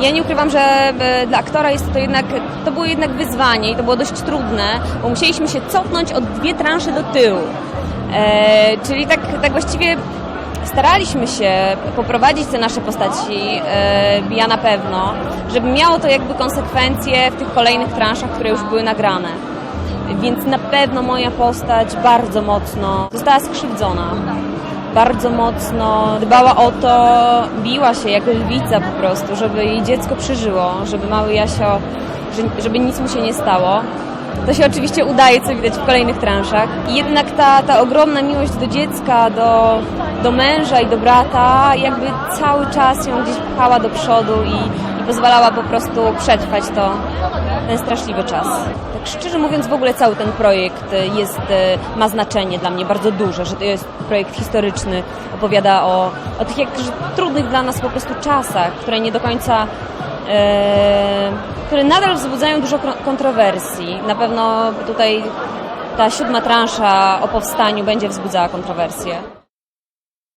Ja nie ukrywam, że e, dla aktora jest to jednak, to było jednak wyzwanie i to było dość trudne, bo musieliśmy się cofnąć od dwie transze do tyłu. E, czyli tak, tak właściwie staraliśmy się poprowadzić te nasze postaci, e, ja na pewno, żeby miało to jakby konsekwencje w tych kolejnych transzach, które już były nagrane. Więc na pewno moja postać bardzo mocno została skrzywdzona. Bardzo mocno dbała o to, biła się jak lwica po prostu, żeby jej dziecko przeżyło, żeby mały Jasio, że- żeby nic mu się nie stało. To się oczywiście udaje, co widać w kolejnych transzach. Jednak ta, ta ogromna miłość do dziecka, do, do męża i do brata, jakby cały czas ją gdzieś pchała do przodu i pozwalała po prostu przetrwać to, ten straszliwy czas. Tak szczerze mówiąc, w ogóle cały ten projekt jest, e, ma znaczenie dla mnie bardzo duże, że to jest projekt historyczny, opowiada o, o tych jakże trudnych dla nas po prostu czasach, które nie do końca e, które nadal wzbudzają dużo kontrowersji. Na pewno tutaj ta siódma transza o powstaniu będzie wzbudzała kontrowersje.